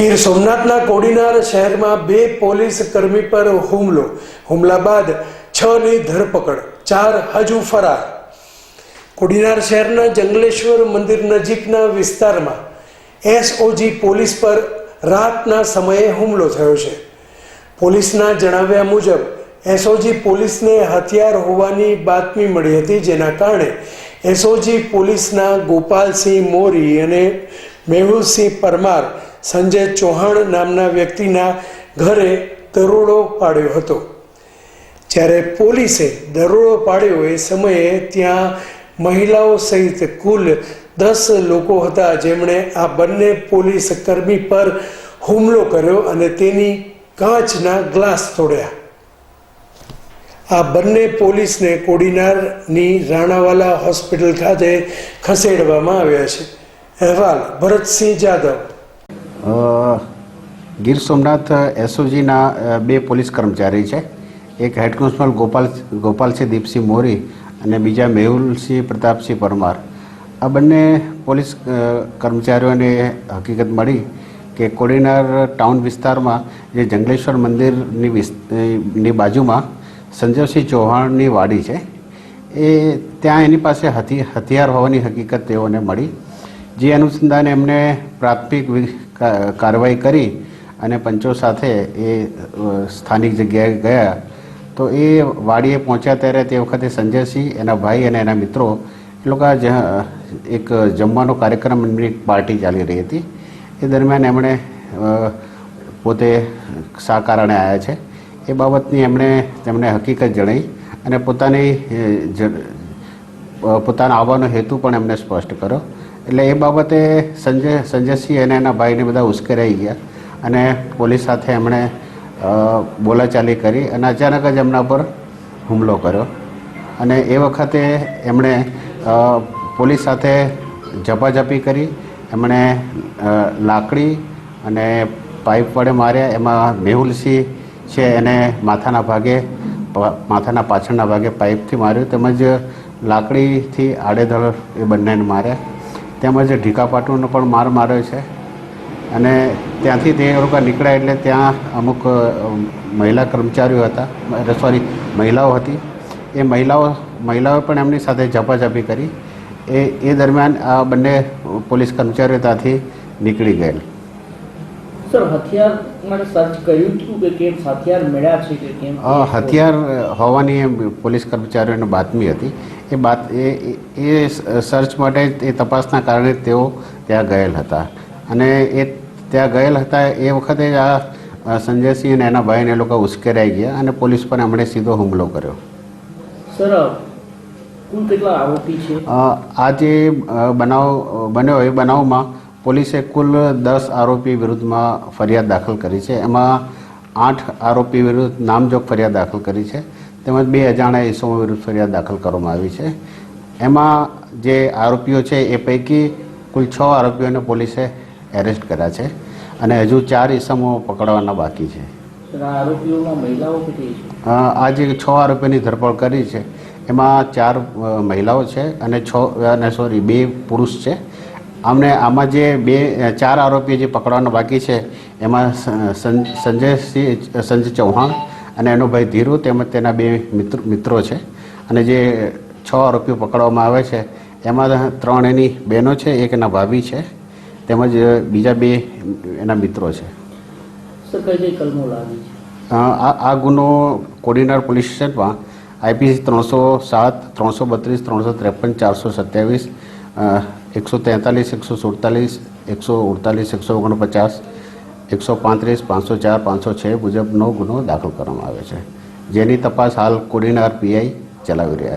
ગીર સોમનાથના કોડીનાર શહેરમાં બે પોલીસ કર્મી પર હુમલો. હુમલા બાદ છ ની ધરપકડ, ચાર હજુ ફરાર. કોડીનાર શહેરના જંગલેશ્વર મંદિર નજીકના વિસ્તારમાં એસઓજી પોલીસ પર રાતના સમયે હુમલો થયો છે. પોલીસના જણાવ્યા મુજબ, એસઓજી પોલીસને હથિયાર હોવાની બાતમી મળી હતી, જેના કારણે એસઓજી પોલીસના ગોપાલસિંહ મોરી અને મેહુલસિંહ પરમાર સંજય ચૌહાણ નામના વ્યક્તિના ઘરે દરોડો પાડ્યો હતો. જ્યારે પોલીસે દરોડો પાડ્યો એ સમયે ત્યાં મહિલાઓ સહિત કુલ દસ લોકો હતા. જેમણે આ બંને પોલીસ કર્મી પર હુમલો કર્યો અને તેની કાચના ગ્લાસ તોડ્યા. આ બંને પોલીસને કોડીનારની રાણાવાલા હોસ્પિટલ ખાતે ખસેડવામાં આવ્યા છે. અહેવાલ ભરતસિંહ જાદવ. ગીર સોમનાથ એસઓજીના બે પોલીસ કર્મચારી છે. એક હેડ કોન્સ્ટેબલ ગોપાલ, ગોપાલસિંહ દીપસિંહ મોરી અને બીજા મેહુલસિંહ પ્રતાપસિંહ પરમાર. આ બંને પોલીસ કર્મચારીઓને હકીકત મળી કે કોડીનાર ટાઉન વિસ્તારમાં જે જંગલેશ્વર મંદિરની ની બાજુમાં સંજયસિંહ ચૌહાણની વાડી છે. એ ત્યાં એની પાસે હથી, હથિયાર હોવાની હકીકત તેઓને મળી. જે અનુસંધાને એમને પ્રાથમિક કાર્યવાહી કરી અને પંચો સાથે એ સ્થાનિક જગ્યાએ ગયા. તો એ વાડીએ પહોંચ્યા ત્યારે તે વખતે સંજયસિંહ, એના ભાઈ અને એના મિત્રો, એ લોકો એક જમવાનો કાર્યક્રમ એક પાર્ટી ચાલી રહી હતી. એ દરમિયાન એમણે પોતે શા આવ્યા છે? એ બાબતની એમણે, તેમણે હકીકત જણાવી અને પોતાની પોતાના આવવાનો હેતુ પણ એમને સ્પષ્ટ કર્યો એટલે એ બાબતે સંજય, સંજયસિંહ અને એના ભાઈને બધા ઉશ્કેરાઈ ગયા અને પોલીસ સાથે એમણે બોલાચાલી કરી અને અચાનક જ એમના પર હુમલો કર્યો. અને એ વખતે એમણે પોલીસ સાથે ઝપાઝપી કરી, એમણે લાકડી અને પાઇપ વડે માર્યા. એમાં મેહુલસિંહ છે એને માથાના ભાગે માથાના પાછળના ભાગે પાઇપથી માર્યું. તેમજ લાકડીથી આડેધડ એ બંનેને માર્યા તેમજ ઢીકાપાટુનો પણ માર માર્યો છે. અને ત્યાંથી તે લોકો નીકળ્યા એટલે ત્યાં અમુક મહિલા કર્મચારીઓ હતા. સોરી મહિલાઓ હતી. એ મહિલાઓ મહિલાઓ પણ એમની સાથે ઝપાઝપી કરી. એ એ દરમિયાન આ બંને પોલીસ કર્મચારીઓ ત્યાંથી નીકળી ગયેલ. સર હથિયાર માટે સર્ચ કર્યું હતું કે કેમ હથિયાર મળ્યા છે કે કેમ? હથિયાર હોવાની પોલીસ કર્મચારીઓને બાતમી હતી. એ બાત એ એ- સર્ચ માટે એ તપાસના કારણે તેઓ ત્યાં ગયેલ હતા. અને એ ત્યાં ગયેલ હતા એ વખતે જ આ સંજયસિંહ અને એના ભાઈને લોકો ઉશ્કેરાઈ ગયા અને પોલીસ પર એમણે સીધો હુમલો કર્યો. સર કુલ કેટલા આરોપી છે? આ જે બનાવ બન્યો એ બનાવમાં પોલીસે કુલ દસ આરોપી વિરુદ્ધમાં ફરિયાદ દાખલ કરી છે. એમાં આઠ આરોપી વિરુદ્ધ નામજોગ ફરિયાદ દાખલ કરી છે તેમજ બે અજાણ્યા ઈસમો વિરુદ્ધ ફરિયાદ દાખલ કરવામાં આવી છે. એમાં જે આરોપીઓ છે એ પૈકી કુલ છ આરોપીઓને પોલીસે એરેસ્ટ કર્યા છે અને હજુ ચાર ઇસમો પકડવાના બાકી છે. આ જે છ? આરોપીની ધરપકડ કરી છે. એમાં ચાર મહિલાઓ છે અને છ અને સોરી બે પુરુષ છે. આમને આમાં જે બે ચાર આરોપીઓ જે પકડવાના બાકી છે એમાં સંજય સિંહ સંજયસિંહ સંજય ચૌહાણ અને એનો ભાઈ ધીરુ તેમજ તેના બે મિત્ર મિત્રો છે. અને જે છ આરોપીઓ પકડવામાં આવે છે એમાં ત્રણ એની બહેનો છે એક એના ભાભી છે તેમજ બીજા બે એના મિત્રો છે. આ ગુનો કોડીનાર પોલીસ સ્ટેશનમાં આઈપીસી ત્રણસો સાત ત્રણસો બત્રીસ ત્રણસો ત્રેપન ચારસો સત્યાવીસ એકસો તેતાલીસ, એકસો સુડતાલીસ, એકસો અડતાલીસ એકસો ઓગણપચાસ, એકસો પાંત્રીસ, પાંચસો ચાર, પાંચસો છ મુજબનો ગુનો દાખલ કરવામાં આવ્યો છે. જેની તપાસ હાલ કોડીનાર પીઆઈ ચલાવી રહ્યા